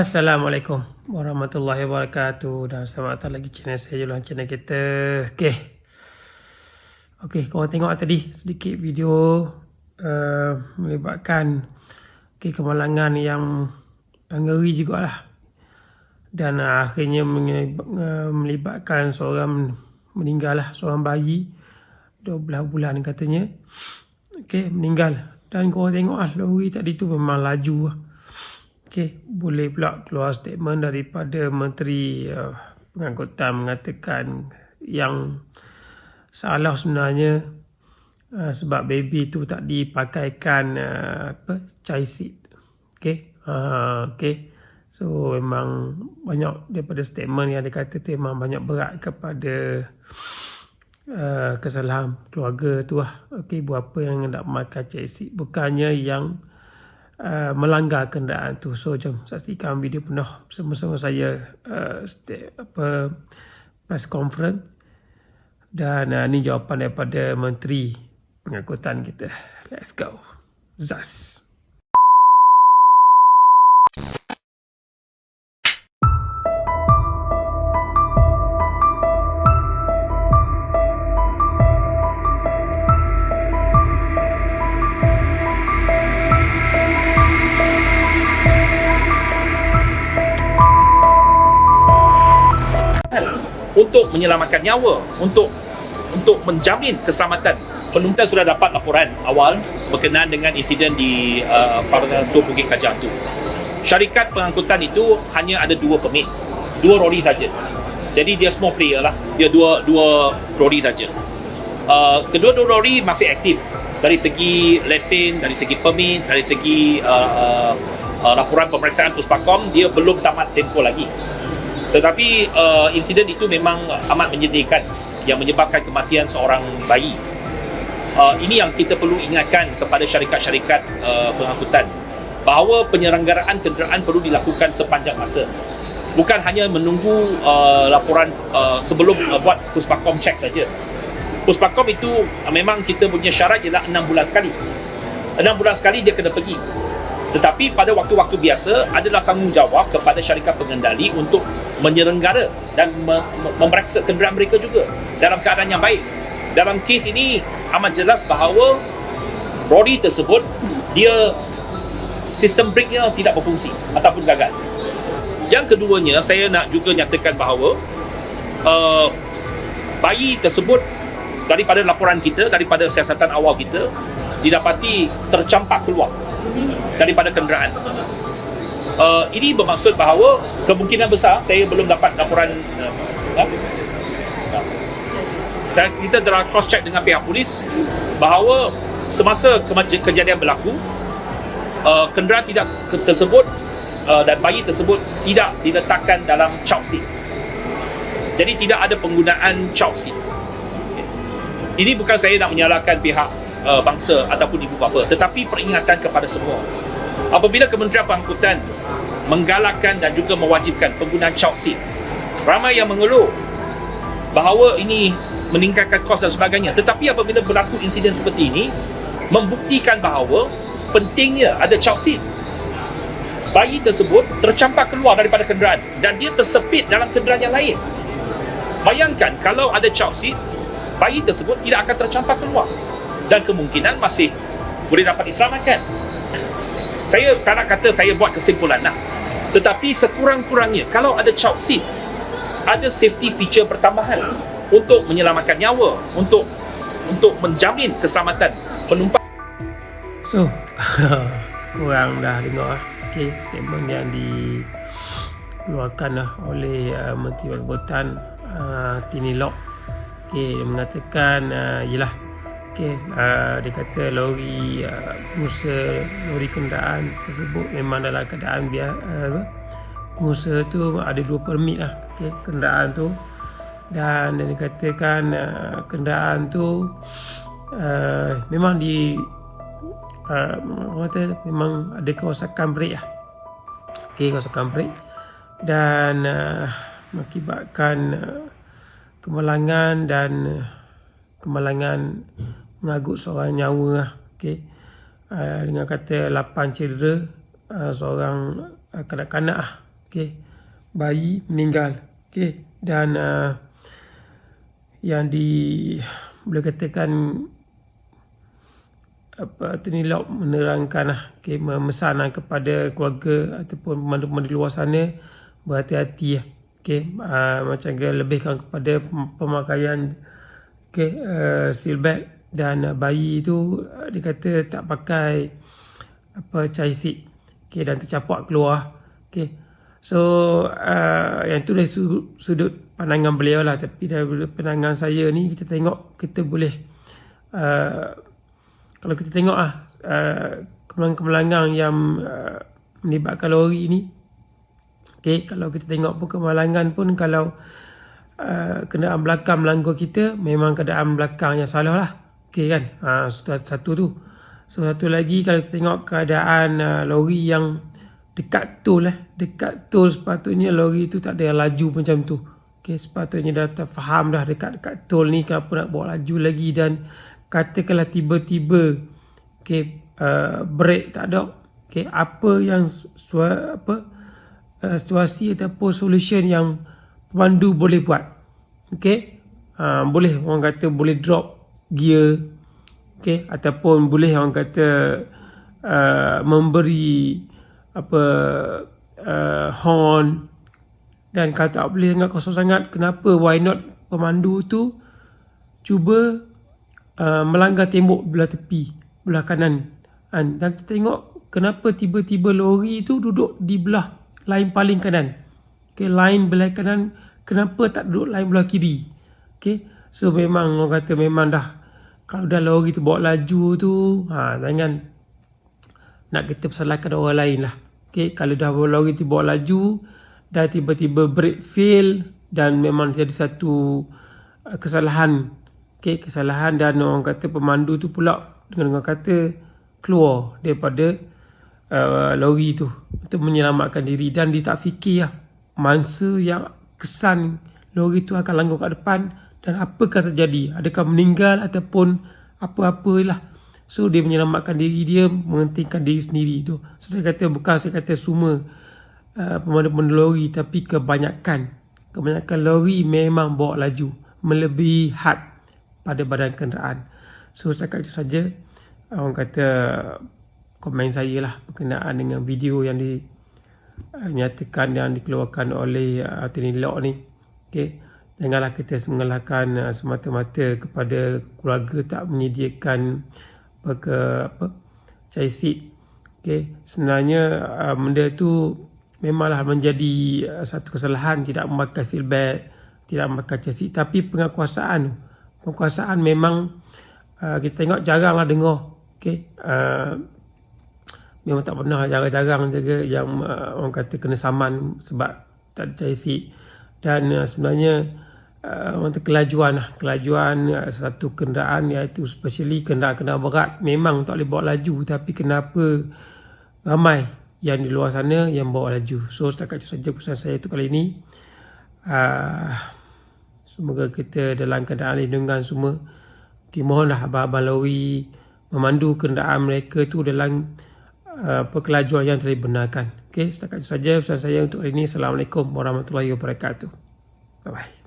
Assalamualaikum warahmatullahi wabarakatuh dan selamat datang lagi channel saya Jualan channel kita. Okey. Okey, kau tengok tadi sedikit video uh, melibatkan okay, kemalangan yang ngeri jugalah. Dan uh, akhirnya uh, melibatkan seorang meninggal lah, seorang bayi 12 bulan katanya. Okey, meninggal. Dan kau tengok lah, lori tadi tu memang laju lah. Okey, boleh pula keluar statement daripada Menteri uh, Pengangkutan mengatakan yang salah sebenarnya uh, sebab baby tu tak dipakaikan uh, apa chai seat. Okey. Uh, okey. So memang banyak daripada statement yang dia kata tu memang banyak berat kepada uh, kesalahan keluarga tu lah. Okey, buat apa yang nak makan chai seat. Bukannya yang uh, melanggar kenderaan tu. So jom saksikan video penuh bersama-sama saya uh, stay, apa press conference dan uh, ni jawapan daripada menteri pengangkutan kita. Let's go. Zas. Untuk menyelamatkan nyawa untuk untuk menjamin keselamatan. Penuntut sudah dapat laporan awal berkenaan dengan insiden di uh, Parlimen Tua Bukit Kajang tu. Syarikat pengangkutan itu hanya ada dua permit. Dua lori saja. Jadi dia small player lah. Dia dua dua lori saja. Uh, kedua-dua lori masih aktif. Dari segi lesen dari segi permit dari segi uh, uh, uh, laporan pemeriksaan puspakom dia belum tamat tempoh lagi tetapi uh, insiden itu memang amat menyedihkan yang menyebabkan kematian seorang bayi. Uh, ini yang kita perlu ingatkan kepada syarikat-syarikat uh, pengangkutan bahawa penyelenggaraan kenderaan perlu dilakukan sepanjang masa. Bukan hanya menunggu uh, laporan uh, sebelum uh, buat puspakom check saja. Puspakom itu uh, memang kita punya syarat ialah 6 bulan sekali. 6 bulan sekali dia kena pergi. Tetapi pada waktu-waktu biasa adalah tanggungjawab kepada syarikat pengendali untuk menyelenggara dan memeriksa kenderaan mereka juga dalam keadaan yang baik. Dalam kes ini amat jelas bahawa lori tersebut dia sistem brake-nya tidak berfungsi ataupun gagal. Yang keduanya saya nak juga nyatakan bahawa uh, bayi tersebut daripada laporan kita daripada siasatan awal kita didapati tercampak keluar daripada kenderaan. Uh, ini bermaksud bahawa kemungkinan besar saya belum dapat laporan uh, uh, kita telah cross check dengan pihak polis bahawa semasa ke- kejadian berlaku uh, kenderaan tidak tersebut uh, dan bayi tersebut tidak diletakkan dalam child seat. Jadi tidak ada penggunaan child seat. Ini bukan saya nak menyalahkan pihak uh, bangsa ataupun ibu bapa. Tetapi peringatan kepada semua apabila Kementerian Pengangkutan menggalakkan dan juga mewajibkan penggunaan child seat ramai yang mengeluh bahawa ini meningkatkan kos dan sebagainya. Tetapi apabila berlaku insiden seperti ini membuktikan bahawa pentingnya ada child seat. Bayi tersebut tercampak keluar daripada kenderaan dan dia tersepit dalam kenderaan yang lain. Bayangkan kalau ada child seat bayi tersebut tidak akan tercampak keluar dan kemungkinan masih boleh dapat diselamatkan. Saya tak nak kata saya buat kesimpulan lah. Tetapi sekurang-kurangnya kalau ada child seat, ada safety feature pertambahan untuk menyelamatkan nyawa, untuk untuk menjamin keselamatan penumpang. So, kurang dah dengar lah. Okay, statement yang dikeluarkan lah oleh uh, Menteri Pengangkutan uh, Tini Lok. Okay, dia mengatakan, uh, yelah, Okey, uh, dia kata lori uh, pengusaha lori kenderaan tersebut memang dalam keadaan biar uh, pengusaha tu ada dua permit lah okey kenderaan tu. Dan dia katakan uh, kenderaan tu uh, memang di uh, kata memang ada kerosakan brek lah. Okey kerosakan brek dan uh, mengakibatkan uh, kemalangan dan uh, kemalangan mengagut seorang nyawa lah. Okay. Uh, dengan kata 8 cedera uh, seorang uh, kanak-kanak lah. okey bayi meninggal. Okey dan uh, yang di boleh katakan apa tu ni lauk menerangkan lah. Okay, memesan kepada keluarga ataupun pemandu-pemandu di luar sana berhati-hati lah. Okay, uh, macam ke lebihkan kepada pemakaian okay, uh, seal bag dan uh, bayi tu uh, dia kata tak pakai apa seat okay, dan tercapak keluar. Okay. so uh, yang tu dari sudut pandangan beliau lah. Tapi dari pandangan saya ni kita tengok kita boleh uh, kalau kita tengok ah uh, kemalangan-kemalangan yang uh, melibatkan lori ni okey kalau kita tengok pun kemalangan pun kalau uh, kenderaan belakang melanggar kita memang kenderaan belakang yang salah lah okey kan? Ha satu, satu tu. So satu lagi kalau kita tengok keadaan uh, lori yang dekat tol eh dekat tol sepatutnya lori tu tak ada yang laju macam tu. Okey sepatutnya dah terfaham dah dekat dekat tol ni kenapa nak bawa laju lagi dan katakanlah tiba-tiba okay, uh, break tak ada. Okay, apa yang sua, apa uh, situasi ataupun solution yang pemandu boleh buat? Okay? uh, boleh orang kata boleh drop gear okay? ataupun boleh orang kata uh, memberi apa uh, horn. Dan kalau tak boleh sangat kosong sangat kenapa? Why not pemandu tu cuba Uh, melanggar tembok belah tepi belah kanan. Kan? Dan kita tengok kenapa tiba-tiba lori itu duduk di belah lain paling kanan. Okey lain belah kanan kenapa tak duduk lain belah kiri? Okey so memang orang kata memang dah kalau dah lori tu bawa laju tu ha jangan nak kita persalahkan orang lain lah. Okey kalau dah lori tu bawa laju dah tiba-tiba brake fail dan memang jadi satu uh, kesalahan. Okay, kesalahan dan orang kata pemandu tu pula dengan orang kata keluar daripada uh, lori tu untuk menyelamatkan diri. Dan dia tak fikir lah mangsa yang kesan lori tu akan langgar kat depan dan apakah terjadi adakah meninggal ataupun apa-apalah so dia menyelamatkan diri dia menghentikan diri sendiri tu so saya kata bukan saya kata semua uh, pemandu-pemandu lori tapi kebanyakan kebanyakan lori memang bawa laju melebihi had pada badan kenderaan. So setakat itu saja orang kata komen saya lah berkenaan dengan video yang dinyatakan dan dikeluarkan oleh uh, Anthony Locke ni. Okay. Janganlah kita mengalahkan uh, semata-mata kepada keluarga tak menyediakan ke apa chai seat. Okay. Sebenarnya uh, benda tu memanglah menjadi uh, satu kesalahan tidak memakai seat belt, tidak memakai seat tapi pengakuasaan tu penguasaan memang uh, kita tengok jaranglah dengar okey uh, memang tak pernah jarang-jarang juga yang uh, orang kata kena saman sebab tak ada cair dan uh, sebenarnya untuk kelajuan lah kelajuan uh, satu kenderaan iaitu especially kenderaan-kenderaan berat memang tak boleh bawa laju tapi kenapa ramai yang di luar sana yang bawa laju so setakat itu saja pesan saya itu kali ini uh, Semoga kita dalam keadaan lindungan semua. Okay, mohonlah abang-abang lori memandu kenderaan mereka tu dalam uh, perkelajuan yang telah dibenarkan. Okay, setakat itu saja pesan saya untuk hari ini. Assalamualaikum warahmatullahi wabarakatuh. Bye-bye.